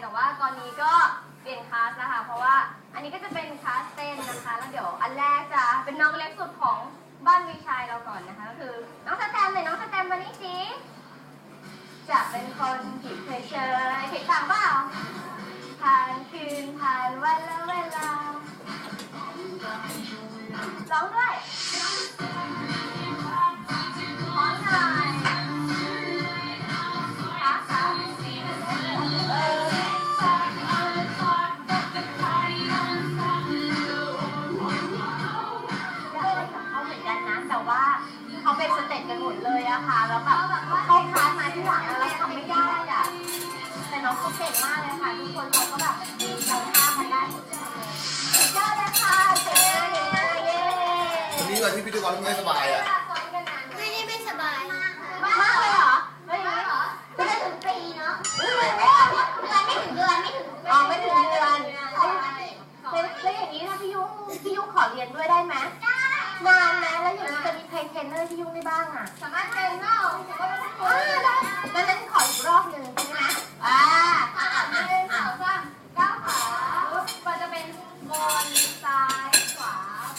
แต่ว่าตอนนี้ก็เปลี่ยนคลาสนะคะ เพราะว่าอันนี้ก็จะเป็นคลาสเต้นนะคะ แล้วเดี๋ยวอันแรกจะเป็นน้องเล็กสุดของบ้านวิชัยเราก่อนนะคะ ก็คือน้องสแตมเลยน้องสแตมมานี่สิจะเป็นคนผิดเคยเชยผิดทางเปล่าผ่านคืนผ่านวันและเวลาร้องด้วย คะแล้วแบบเข้าค้านมาที่หลังแล้วเราทำไม่ได้อะแต่น้องเขาเก่งมากเลยค่ะทุกคนเขาก็แบบจำท่ามันได้สุดยอดเลยค่ะเก่งมากเก่เย้วันนี้วันที่พิธีกรไม่สบายอะไม่ได้ไม่สบายมากเลยเหรอไม่เหรอไม่ถึงปีเนาะไม่ไม่ไม่ถึงเดือนไม่ถึงอ๋อไม่ถึงเดือนแล้วอย่างนี้ถ้าพี่ยุ้งพี่ยุ้งขอเรียนด้วยได้ไหมได้ นานนะแล้วอย่างจะมีใครเทรนเนอร์ที่ยุ่งได้บ้างอะสามารถเทรนเนอร์เอได้แล้วนั้นขออีกรอบหนึ่งใช่ไหมอ่าหนึ่งสองสามก้าขาก็จะเป็นบนซ้ายขวา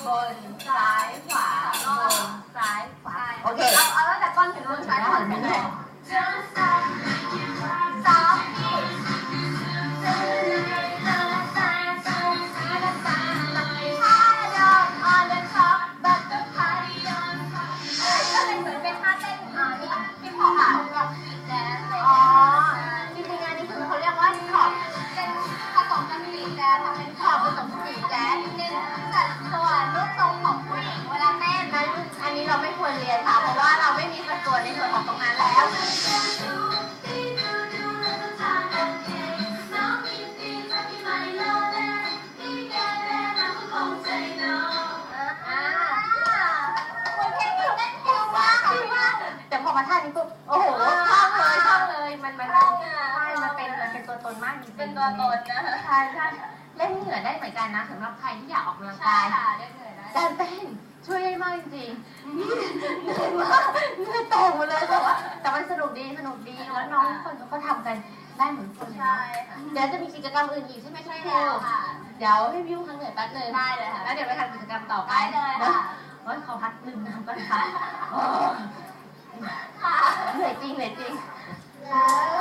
บนซ้ายขวาบนซ้ายขวาโอเคเอาเอาตั้วแต่ก้อนถึงบนซ้ายขวาถึงไหน อกมาแล้วแต่พอมาท่านี้ปุ๊บโอ้โหชอบเลยชอบเลยมันมันใช่มันเป็นเป็นตัวตนมากจริงเป็นตัวนนใช่ใช่เล่นเหงื่อได้เหมือนกันนะสำหรับใครที่อยากออกกำลังกายการเต้นช่วยได้มากจริงๆนี่เหนื่อยมาก เลยบอกว่าแต่มันสนุกดีสนุกดีแล้วน้องทุกคนเขาทำกันได้เหมือนคนใช่ค่ะเดี๋ยวจะมีกิจกรรมอื่นอีกใช่ไหมใช่แล้วค่ะ เดี๋ยวให้วิวยุ่งงเหนือแป๊บนึงได้เลยค่ะ แล้วเดี๋ยวไปทำกิจกรรมต่อไปได้เลยค่ะ โอ๊ขอพักดื่มน้ำก่อนค่ะ เหนื่อยจริงเหนื่อยจริง แล้ว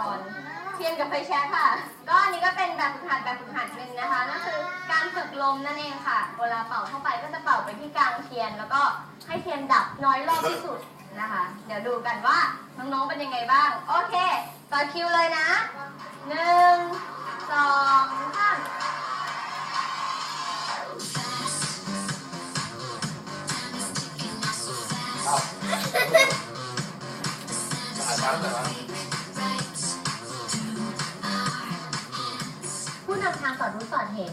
เพลงนเทียนกับไฟแช็กค่ะ ก็อันนี้ก็เป็นแบบฝึกหัดแบบฝึกหัดหนึ่งนะคะนั่นคือการฝึกลมนั่นเองค่ะ เวลาเป่าเข้าไปก็จะเป่าไปที่กลางเทียน แล้วก็ให้เทียนดับน้อยรอบที่สุดนะคะ เดี๋ยวดูกันว่าน้องๆเป็นยังไงบ้าง โอเค ต่อคิวเลยนะหนึ่งสองสามเอาถ่าย ทางสอดรู้สอดเห็น